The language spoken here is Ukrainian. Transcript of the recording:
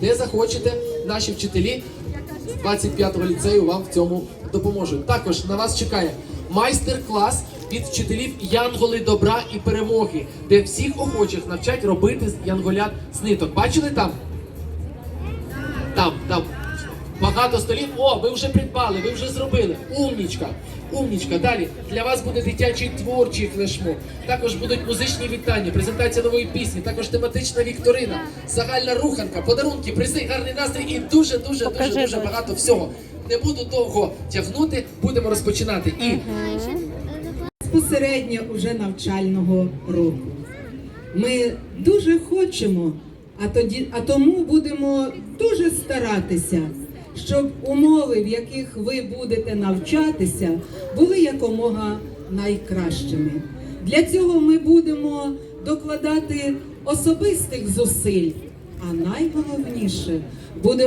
Де захочете, наші вчителі з 25-го ліцею вам в цьому допоможуть. Також на вас чекає майстер-клас від вчителів Янголи добра і перемоги, де всіх охочих навчать робити з янголят з. Бачили там? Там, там. Багато столів. О, ви вже придбали, ви вже зробили. Умнічка. Умнічка. Далі для вас буде дитячий творчий флешмоб. Також будуть музичні вітання, презентація нової пісні, також тематична вікторина, загальна руханка, подарунки, призи, гарний настрій і дуже, дуже, дуже, дуже багато всього. Не буду довго тягнути, будемо розпочинати. І безпосередньо уже навчального року. Ми дуже хочемо, а тоді, а тому будемо дуже старатися, щоб умови, в яких ви будете навчатися, були якомога найкращими. Для цього ми будемо докладати особистих зусиль, а найголовніше буде